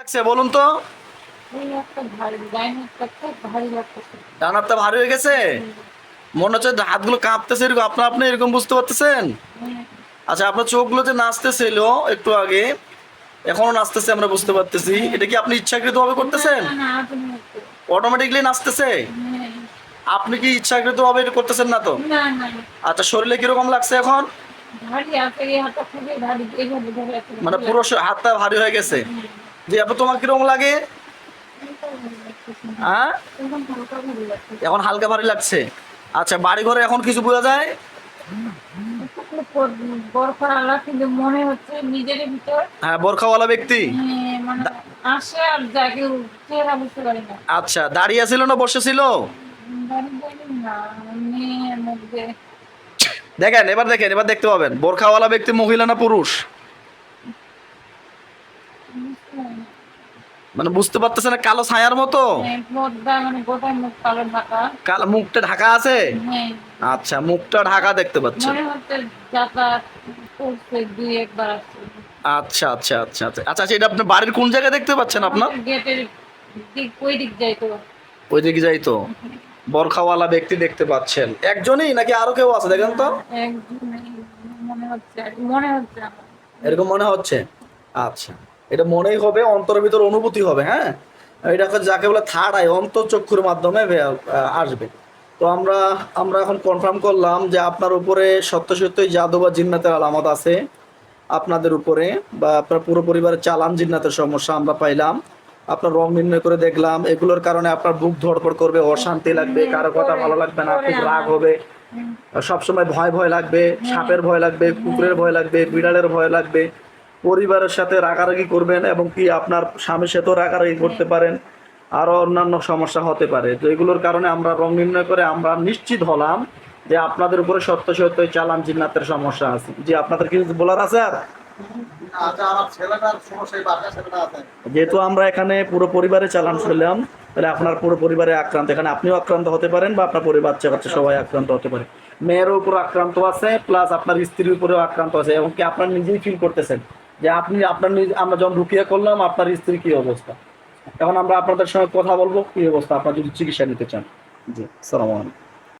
লাগছে বলুন তো। ভারী ডান হাতটা হয়ে গেছে? মনে হচ্ছে হাতগুলো কাঁপতেছে এরকম আপনার আপনি এরকম বুঝতে পারতেছেন? আচ্ছা আপনার চোখগুলো যে নাচতেছিল একটু আগে এখনও নাচতেছে আমরা বুঝতে পারতেছি। এটা কি আপনি ইচ্ছাকৃত ভাবে করতেছেন। অটোমেটিকলি নাচতেছে? হ্যাঁ। আপনি কি ইচ্ছাকৃত ভাবে এটা করতেছেন না তো? আচ্ছা শরীরে কীরকম লাগছে এখন? মানে পুরো হাতটা ভারী হয়ে গেছে। যে আপনি তোমার কীরকম লাগে? হ্যাঁ? এখন হালকা ভারী লাগছে। আচ্ছা বাড়ি ঘরে এখন কিছু বোঝা যায়? হ্যাঁ বোরখাওয়ালা ব্যক্তি? হ্যাঁ, মানে আচ্ছা দাঁড়িয়ে ছিল না বসে ছিল? বাড়ি বলি না মেয়ের মধ্যে দেখেন এবার দেখেন এবার দেখতে পাবেন। বোরখাওয়ালা ব্যক্তি মহিলা না পুরুষ। মানে বুঝতে পারতেছে না কালো ছায়ার মতো? হ্যাঁ, মানে কালো মুখটা ঢাকা আছে? হ্যাঁ। আচ্ছা মুখটা ঢাকা দেখতে আসছে। আচ্ছা আচ্ছা আচ্ছা আচ্ছা। আচ্ছা আচ্ছা, এটা আপনার বাড়ির কোন জায়গায় দেখতে পাচ্ছেন আপনার? ওই দিক যাই তো। ওই দিকে যাই তো। বরখাওয়ালা ব্যক্তি দেখতে পাচ্ছেন। একজনই নাকি আরও কেউ আছে দেখেন তো? মনে হচ্ছে মনে হচ্ছে এরকম মনে হচ্ছে? আচ্ছা। এটা মনেই হবে, অন্তরের ভিতর অনুভূতি হবে হ্যাঁ? এটা হচ্ছে যাকে বলে থার্ড আই অন্তঃচক্ষুর মাধ্যমে আসবে। তো আমরা আমরা এখন কনফার্ম করলাম যে আপনার উপরে সত্য সত্যই জাদু বা জিন্নাতের আলামত আছে। আপনাদের উপরে বা আপনার পুরো পরিবারের চালান জিন্নাতের সমস্যা আমরা পাইলাম। আপনার রং নির্ণয় করে দেখলাম। এগুলোর কারণে আপনার বুক ধড়ফড় করবে, অশান্তি লাগবে, কারও কথা ভালো লাগবে না খুব রাগ হবে। সবসময় ভয় ভয় লাগবে, সাপের ভয় লাগবে, কুকুরের ভয় লাগবে, বিড়ালের ভয় লাগবে। পরিবারের সাথে রাগারাগি করবেন এবং কি আপনার স্বামীর সাথেও রাগারাগি করতে পারেন আরও অন্যান্য সমস্যা হতে পারে। তো এগুলোর কারণে আমরা রং নির্ণয় করে আমরা নিশ্চিত হলাম যে আপনাদের উপরে সত্য সত্য চালান জিন্নাতের সমস্যা আছে। যে আপনাদের কিছু বলার আছে আর? আচ্ছা বাচ্চা যেহেতু আমরা এখানে পুরো পরিবারে চালান শুনলাম তাহলে আপনার পুরো পরিবারে আক্রান্ত। এখানে আপনিও আক্রান্ত হতে পারেন বা আপনার পরিবার বাচ্চা কাচ্চা সবাই আক্রান্ত হতে পারে। মেয়েরও উপর আক্রান্ত আছে প্লাস আপনার স্ত্রীর উপরেও আক্রান্ত আছে এবং কি আপনার নিজেই ফিল করতেছেন? যে আপনি, আপনার আমরা যখন রুকিয়া করলাম, আপনার স্ত্রী কি অবস্থা? এখন আমরা আপনাদের সঙ্গে কথা বলব, কি অবস্থা? আপনার যদি চিকিৎসা নিতে চান। জি সালাম আলাইকুম।